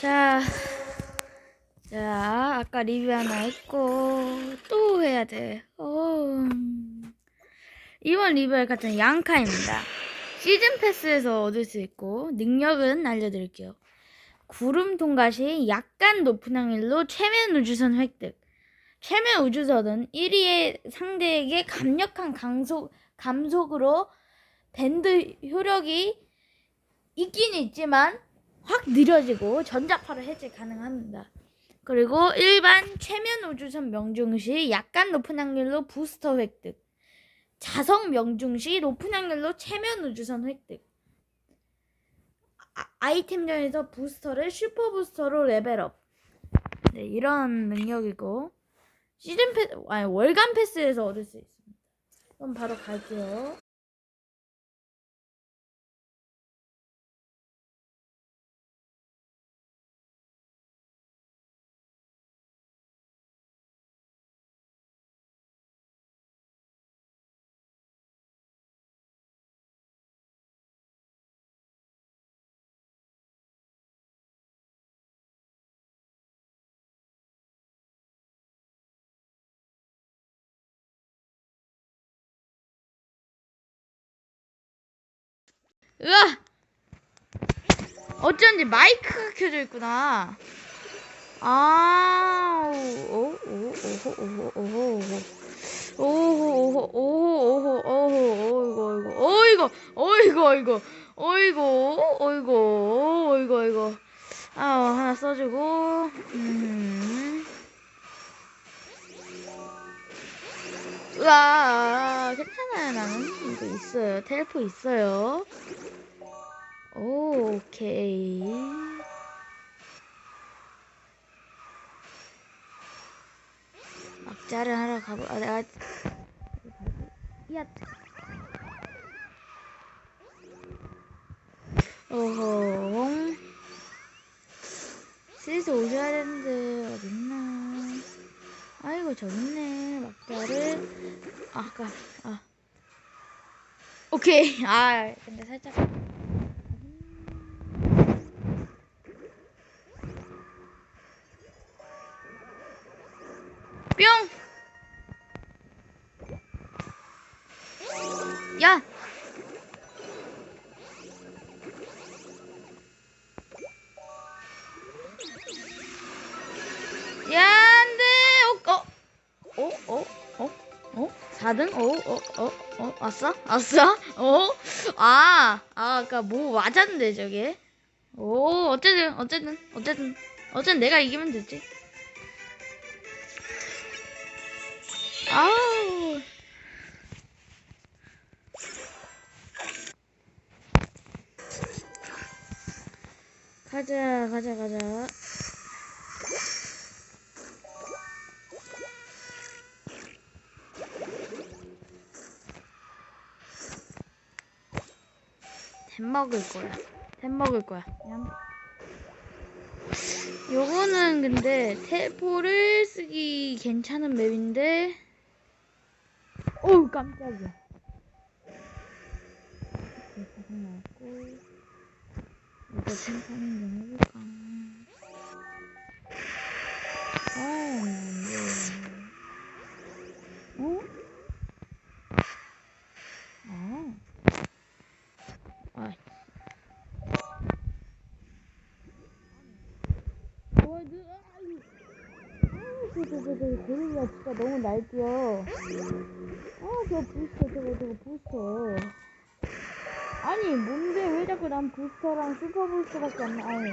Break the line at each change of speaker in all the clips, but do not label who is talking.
자, 자, 아까 리뷰 하나 했고, 또 해야 돼. 어. 이번 리뷰할 같은 양카입니다. 시즌 패스에서 얻을 수 있고, 능력은 알려드릴게요. 구름 통과 시 약간 높은 확률로 최면 우주선 획득. 최면 우주선은 1위의 상대에게 강력한 강속, 감속으로 밴드 효력이 있긴 있지만 확 느려지고 전자파를 해제 가능합니다. 그리고 일반 최면 우주선 명중 시 약간 높은 확률로 부스터 획득. 자석 명중 시 높은 확률로 최면 우주선 획득. 아, 아이템전에서 부스터를 슈퍼 부스터로 레벨업. 네, 이런 능력이고 시즌 패 아니 월간 패스에서 얻을 수 있습니다. 그럼 바로 갈게요. 으아! 어쩐지 마이크가 켜져 있구나. 아, 오, 오, 오, 오호, 오호, 오호, 오호, 오호, 오호, 오호, 오호, 어이구, 어이구, 어이구, 어이구, 어이구, 어이구, 어이구. 아, 하나 써주고, 음. 으아, 괜찮아요, 나는. 이거 있어요. 텔포 있어요. 오, 오케이. 막자를 하러 가보, 아, 내가. 야. 어허. 슬슬 오셔야 되는데, 어딨나. 아이고, 있네. 막자를. 아, 아까, 아. 오케이. 아, 근데 살짝. 뿅! 야! 야, 어? 어? 어? 어? 어? 4등? 어? 어? 어? 어? 왔어? 왔어? 어? 아, 아, 아까 뭐 맞았는데, 저게. 오, 어쨌든, 어쨌든, 어쨌든, 어쨌든 내가 이기면 되지. 아우. 가자, 가자, 가자. 템 먹을 거야. 템 먹을 거야. 냠. 요거는 근데 텔포를 쓰기 괜찮은 맵인데 어우 깜짝이야 이거 칭찬은 좀 해볼까 아 안돼 어? 아 아. 어, 그, 아유. 아유, 저, 저, 저, 저, 고르기가 진짜 너무 날뛰어. 아, 저 부스터, 저거, 저거, 부스터. 아니, 뭔데, 왜 자꾸 난 부스터랑 슈퍼 부스터밖에 안 나, 아니,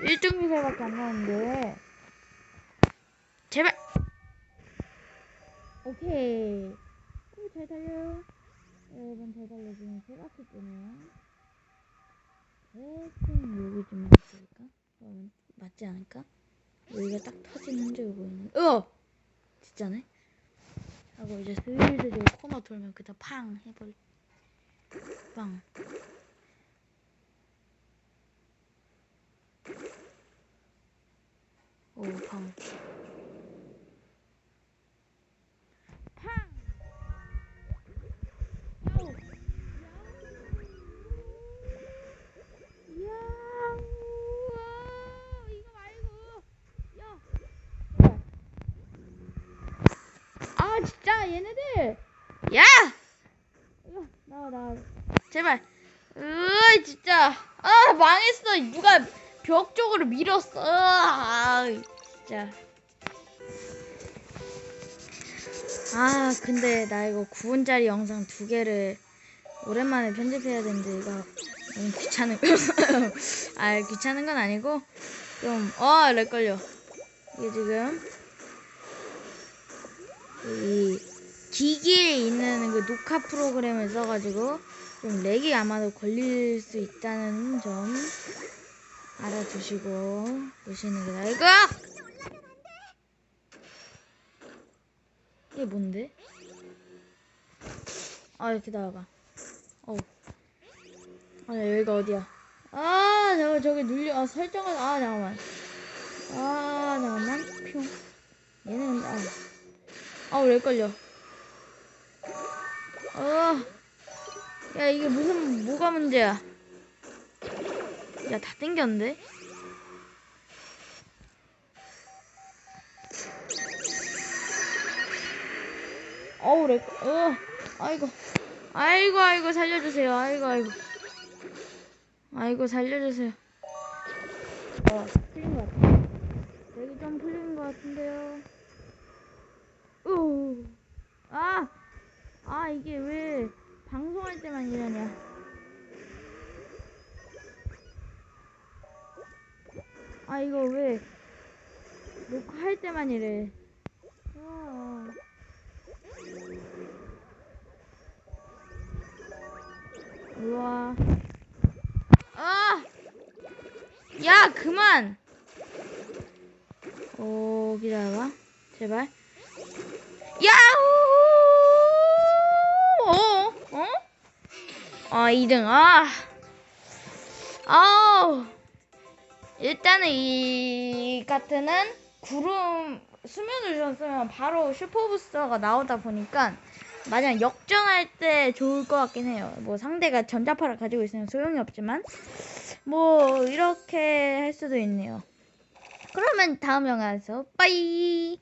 1등 미사일밖에 안 나오는데. 제발! 오케이. 오, 잘 달려요. 여러분, 잘 달려주면 제가 기쁘네요. 대충 여기쯤 맞을까? 그러면 맞지 않을까? 여기가 딱 터지는 줄 보이는. 어! 진짜네. 하고 이제 슬슬 요 코너 돌면 그다 팡 해버리. 빵. 오 팡. 팡. 얘네들. 야! 이거 나와 나와. 제발. 으 진짜. 아 망했어. 누가 벽 쪽으로 밀었어. 아 진짜. 아 근데 나 이거 9분짜리 영상 두 개를 오랜만에 편집해야 되는데 이거 너무 귀찮은 아 귀찮은 건 아니고 좀어 렉 걸려. 이게 지금 이 기기에 있는 그 녹화 프로그램을 써가지고 좀 렉이 아마도 걸릴 수 있다는 점 알아두시고 보시는 게 나이고 이게 뭔데? 아 이렇게 나와가 어우 아 여기가 어디야? 아 잠깐 저기 눌려 아 설정을 아 잠깐만. 아 잠깐만. 뿅. 얘는 아. 아우 왜 걸려 어 야 이게 무슨 뭐가 문제야? 야 다 땡겼는데? 어우 렉 어, 아이고. 아이고 아이고 살려주세요. 아이고 아이고. 아이고 살려주세요. 어 풀린 것 같아. 렉이 좀 풀린 것 같은데요. 으 아! 아, 이게 왜 방송할 때만 이러냐. 아, 이거 왜 녹화할 때만 이래. 아. 우와. 아! 야, 그만! 오, 기다려봐. 제발. 야호! 아, 2등. 아. 아우. 일단은 이 카트는 구름 수면을 쓰면 바로 슈퍼부스터가 나오다 보니까 만약 역전할 때 좋을 것 같긴 해요. 뭐 상대가 전자파를 가지고 있으면 소용이 없지만 뭐 이렇게 할 수도 있네요. 그러면 다음 영화에서 빠이.